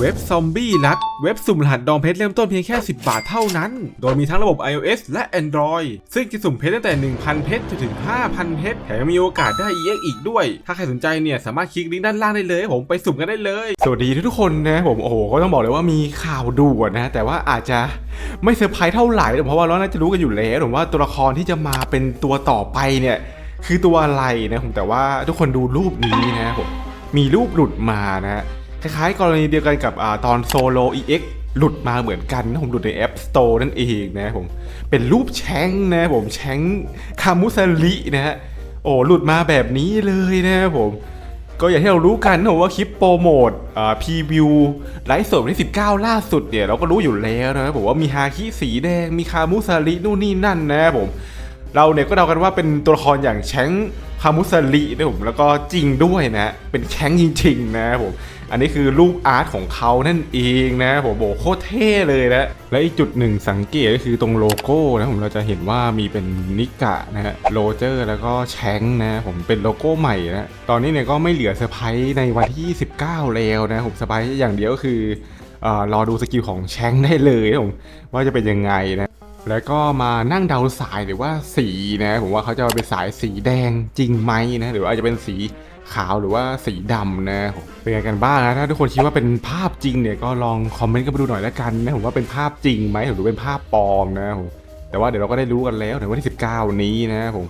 เว็บซอมบี้รัดเว็บสุ่มรหัสดองเพชรเริ่มต้นเพียงแค่ 10 บาทเท่านั้น โดยมีทั้งระบบ iOS และ Android ซึ่งจะสุ่มเพชรตั้งแต่ 1,000 เพชรจนถึง 5,000 เพชรแถมยังมีโอกาสได้ EX อีกด้วย ถ้าใครสนใจเนี่ยสามารถคลิกลิงก์ด้านล่างได้เลย ผมไปสุ่มกันได้เลย สวัสดีทุกคนนะผมโอ้โหก็ต้องบอกเลยว่ามีข่าวด่วนนะ แต่ว่าอาจจะไม่เซอร์ไพรส์เท่าไหร่เพราะว่าเราน่าจะรู้กันอยู่แล้วผมว่าตัวละครที่จะมาเป็นตัวต่อไปเนี่ยคือตัวอะไรนะผมแต่ว่าทุกคนดูรูปนี้นะผมมีรูปหลุดมานะ คล้ายๆ กรณีเดียวกันกับอตอนโซโล EX หลุดมาเหมือนกันนะผมหลุดใน App Store นั่นเองนะผมเป็นรูปแชงนะผมแชงคามุสลินะฮะโอ้หลุดมาแบบนี้เลยนะผมก็อย่างที่เรารู้กันนะผมว่าคลิปโปรโมทอ่าพรีวิวไลฟ์สดวันที่ 19 ล่าสุดเนี่ยเราก็รู้อยู่แล้วนะผมว่ามีฮาคิสีแดงมีคามุสลินู่นนี่นั่นนะผมเราเนี่ยก็เดากันว่าเป็นตัวละครอย่างแชงามุสลินะผมแล้วก็จริงด้วยนะเป็นแชงจริงๆนะผมอันนี้คือรูปอาร์ตของเขานั่นเองนะผมโอ้โหโคตรเท่เลยนะและอีกจุดหนึ่งสังเกตก็คือตรงโลโก้นะผมเราจะเห็นว่ามีเป็นนิกะนะฮะโรเจอร์แล้วก็แชงนะผมเป็นโลโก้ใหม่นะตอนนี้เนี่ยก็ไม่เหลือเซอร์ไพรส์ในวันที่29แล้วนะผมเซอร์ไพรส์อย่างเดียวก็คือเอ่อรอดูสกิลของแชงได้เลยนะผมว่าจะเป็นยังไงนะ แล้วก็มานั่งเดาสายหรือว่าสีนะผมว่าเขาจะเป็นสายสีแดงจริงไหมนะหรือว่าอาจจะเป็นสีขาวหรือว่าสีดำนะเป็นไงกันบ้างนะถ้าทุกคนคิดว่าเป็นภาพจริงเนี่ยก็ลองคอมเมนต์กันมาดูหน่อยแล้วกันนะผมว่าเป็นภาพจริงไหมหรือเป็นภาพปลอมนะผมแต่ว่าเดี๋ยวเราก็ได้รู้กันแล้วในวันที่ 19 นี้นะผม